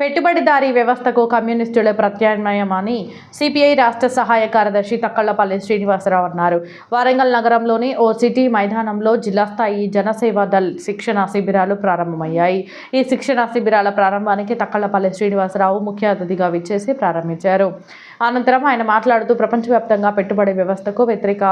పెట్టుబడిదారీ వ్యవస్థకు కమ్యూనిస్టుల ప్రత్యామ్నాయమని సిపిఐ రాష్ట్ర సహాయ కార్యదర్శి తక్కళ్ళపల్లి శ్రీనివాసరావు అన్నారు. వరంగల్ నగరంలోని ఓ సిటీ మైదానంలో జిల్లా స్థాయి జనసేవ దళ్ శిక్షణా శిబిరాలు ప్రారంభమయ్యాయి. ఈ శిక్షణా శిబిరాల ప్రారంభానికి తక్కళ్ళపల్లి శ్రీనివాసరావు ముఖ్య అతిథిగా విచ్చేసి ప్రారంభించారు. అనంతరం ఆయన మాట్లాడుతూ ప్రపంచవ్యాప్తంగా పెట్టుబడి వ్యవస్థకు వ్యతిరేక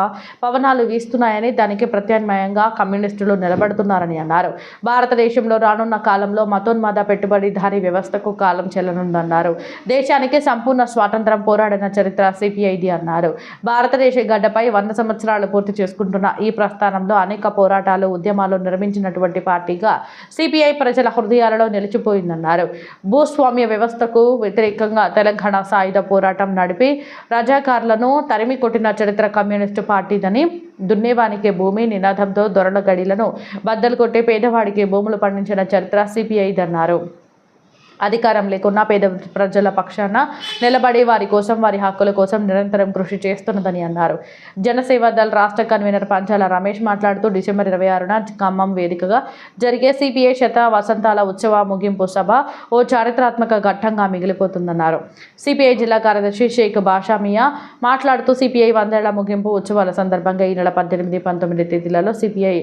పవనాలు వీస్తున్నాయని దానికి ప్రత్యామ్నాయంగా కమ్యూనిస్టులు నిలబడుతున్నారని అన్నారు. భారతదేశంలో రానున్న కాలంలో మతోన్మాద పెట్టుబడిదారీ వ్యవస్థకు కాలం చెల్లనుందన్నారు. దేశానికి సంపూర్ణ స్వాతంత్రం పోరాడిన చరిత్ర సిపిఐది అన్నారు. భారతదేశ గడ్డపై వంద సంవత్సరాలు పూర్తి చేసుకుంటున్న ఈ ప్రస్థానంలో అనేక పోరాటాలు ఉద్యమాలు నిర్మించినటువంటి పార్టీగా సిపిఐ ప్రజల హృదయాలలో నిలిచిపోయిందన్నారు. భూస్వామ్య వ్యవస్థకు వ్యతిరేకంగా తెలంగాణ సాయుధ పోరాటం నడిపి రజాకారులను తరిమి కొట్టిన చరిత్ర కమ్యూనిస్టు పార్టీదని దున్నేవానికి భూమి నినాదంతో దొరల గడిలను బద్దలు కొట్టి పేదవాడికి భూములు పండించిన చరిత్ర సిపిఐదన్నారు. అధికారం లేకున్నా పేద ప్రజల పక్షాన నిలబడి వారి కోసం వారి హక్కుల కోసం నిరంతరం కృషి చేస్తున్నదని అన్నారు. జనసేవ దళ రాష్ట్ర కన్వీనర్ పంచాల రమేష్ మాట్లాడుతూ డిసెంబర్ ఇరవై ఆరున ఖమ్మం వేదికగా జరిగే సిపిఐ శత వసంతాల ఉత్సవ ముగింపు సభ ఓ చారిత్రాత్మక ఘట్టంగా మిగిలిపోతుందన్నారు. సిపిఐ జిల్లా కార్యదర్శి షేక్ బాషామియా మాట్లాడుతూ సిపిఐ వందేళ్ళ ముగింపు ఉత్సవాల సందర్భంగా ఈ నెల పద్దెనిమిది పంతొమ్మిది తేదీలలో సిపిఐ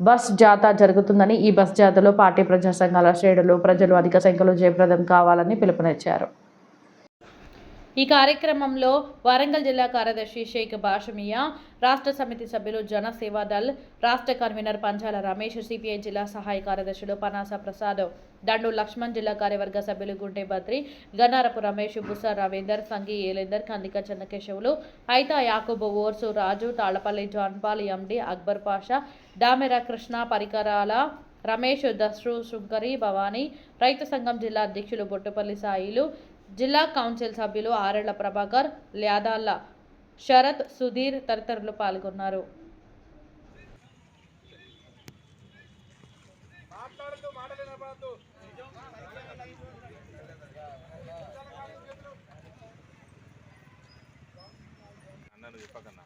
బస్ జాతా జరుగుతుందని ఈ బస్ జాతలో పార్టీ ప్రజా సంఘాల శ్రేణులు ప్రజలు అధిక సంఖ్యలో జయప్రదం కావాలని పిలుపునిచ్చారు. ఈ కార్యక్రమంలో వరంగల్ జిల్లా కార్యదర్శి షేక్ బాషమియా రాష్ట్ర సమితి సభ్యులు జన సేవాదల్ రాష్ట్ర కన్వీనర్ పంచాల రమేష్ సిపిఐ జిల్లా సహాయ కార్యదర్శులు పనాస ప్రసాద్ దండు లక్ష్మణ్ జిల్లా కార్యవర్గ సభ్యులు Gunte Badri Gannarapu Ramesh Busa Ravinder Sangi Elender Kandika Chennakesavulu Aitha Yakub Orsu Raju Thalapalli John Paul MD Akbar Pasha Damera Krishna Parikarala Ramesh Dasru శృంకరి Bhavani రైతు సంఘం జిల్లా అధ్యక్షులు బొట్టుపల్లి సాయిలు జిల్లా కౌన్సిల్ సభ్యులు ఆరేళ్ళ ప్రభాకర్ ల్యాదాళ్ళ శరత్ సుధీర్ తదితరులు పాల్గొన్నారు. అన్నాను చెప్పకన్నా.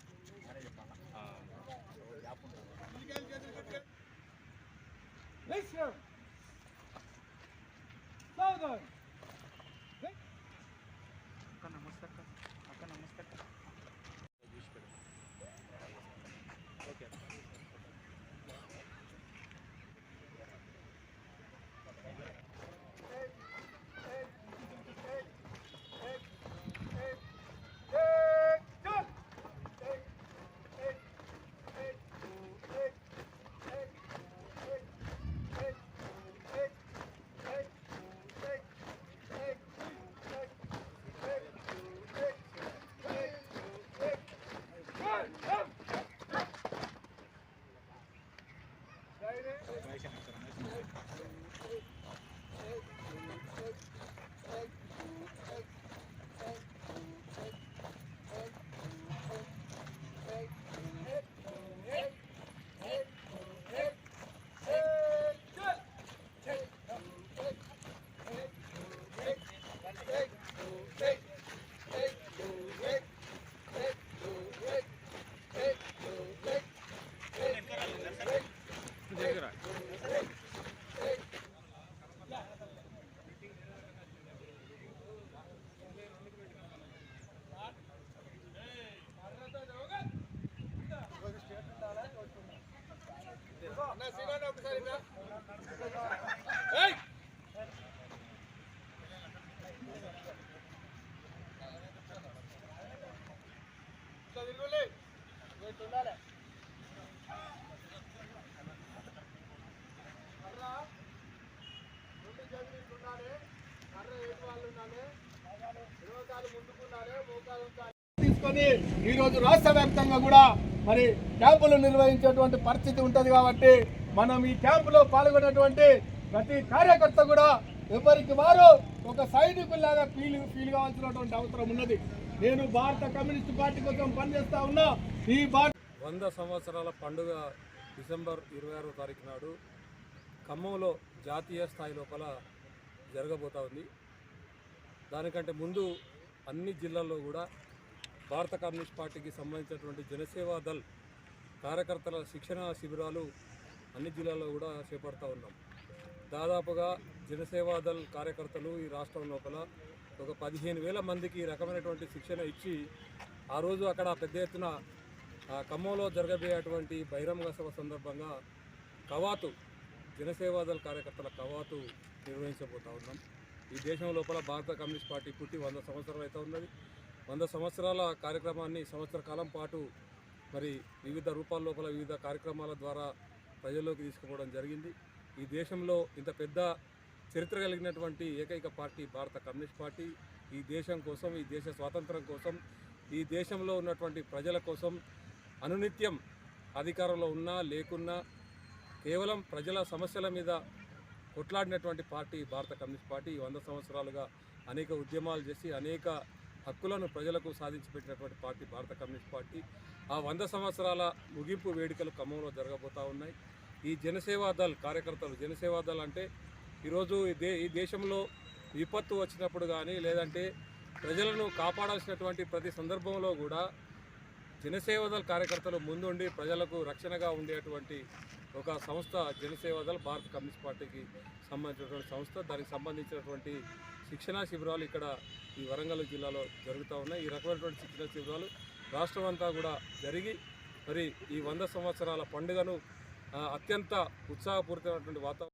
తీసుకొని ఈరోజు రాష్ట్ర వ్యాప్తంగా కూడా మరి క్యాంపులు నిర్వహించేటువంటి పరిస్థితి ఉంటుంది కాబట్టి మనం ఈ క్యాంపులో పాల్గొన్నటువంటి ప్రతి కార్యకర్త కూడా ఎవరికి వారు ఒక సైనికుల్లాగా ఫీల్ ఫీల్ కావాల్సినటువంటి అవసరం ఉన్నది. నేను భారత కమ్యూనిస్ట్ పార్టీ కోసం పనిచేస్తా ఉన్నా. ఈ భారత వంద సంవత్సరాల పండుగ డిసెంబర్ ఇరవై ఆరో తారీఖు నాడు ఖమ్మంలో జాతీయ స్థాయి లోపల జరగబోతా ఉంది. దానికంటే ముందు అన్ని జిల్లాల్లో కూడా భారత కమ్యూనిస్ట్ పార్టీకి సంబంధించినటువంటి జనసేవా దళ్ కార్యకర్తల శిక్షణ శిబిరాలు అన్ని జిల్లాల్లో కూడా చేపడతా ఉన్నాం. దాదాపుగా జనసేవాదల్ కార్యకర్తలు ఈ రాష్ట్రం లోపల ఒక పదిహేను వేల మందికి ఈ రకమైనటువంటి శిక్షణ ఇచ్చి ఆ రోజు అక్కడ పెద్ద ఎత్తున ఆ, ఖమ్మంలో జరగబోయేటువంటి బహిరంగ సభ సందర్భంగా కవాతు జనసేవాదల్ కార్యకర్తల కవాతు నిర్వహించబోతా ఉన్నాం. ఈ దేశం లోపల భారత కమ్యూనిస్ట్ పార్టీ పుట్టి వంద సంవత్సరాలు అయితే ఉన్నది. వంద సంవత్సరాల కార్యక్రమాన్ని సంవత్సర కాలం పాటు మరి వివిధ రూపాల లోపల వివిధ కార్యక్రమాల ద్వారా ప్రజల్లోకి తీసుకుపోవడం జరిగింది. ఈ దేశంలో ఇంత పెద్ద చరిత్ర కలిగినటువంటి ఏకైక పార్టీ భారత కమ్యూనిస్ట్ పార్టీ. ఈ దేశం కోసం ఈ దేశ స్వాతంత్రం కోసం ఈ దేశంలో ఉన్నటువంటి ప్రజల కోసం అనునిత్యం అధికారంలో ఉన్నా లేకున్నా కేవలం ప్రజల సమస్యల మీద కొట్లాడినటువంటి పార్టీ భారత కమ్యూనిస్ట్ పార్టీ. ఈ వంద సంవత్సరాలుగా అనేక ఉద్యమాలు చేసి అనేక హక్కులను ప్రజలకు సాధించి పెట్టినటువంటి పార్టీ భారత కమ్యూనిస్ట్ పార్టీ. ఆ వంద సంవత్సరాల ముగింపు వేడుకలు ఖమ్మంలో జరగబోతూ ఉన్నాయి. ఈ జనసేవా దళ్ కార్యకర్తలు జనసేవా అంటే ఈరోజు ఈ దే ఈ దేశంలో విపత్తు వచ్చినప్పుడు కానీ లేదంటే ప్రజలను కాపాడాల్సినటువంటి ప్రతి సందర్భంలో కూడా జనసేవదల్ కార్యకర్తలు ముందుండి ప్రజలకు రక్షణగా ఉండేటువంటి ఒక సంస్థ జనసేవదల్ భారత కమ్యూనిస్ట్ పార్టీకి సంబంధించినటువంటి సంస్థ. దానికి సంబంధించినటువంటి శిక్షణా శిబిరాలు ఇక్కడ ఈ వరంగల్ జిల్లాలో జరుగుతూ ఉన్నాయి. ఈ రకమైనటువంటి శిక్షణా శిబిరాలు రాష్ట్రం అంతా కూడా జరిగి మరి ఈ వంద సంవత్సరాల పండుగను అత్యంత ఉత్సాహపూరితమైనటువంటి వాతావరణం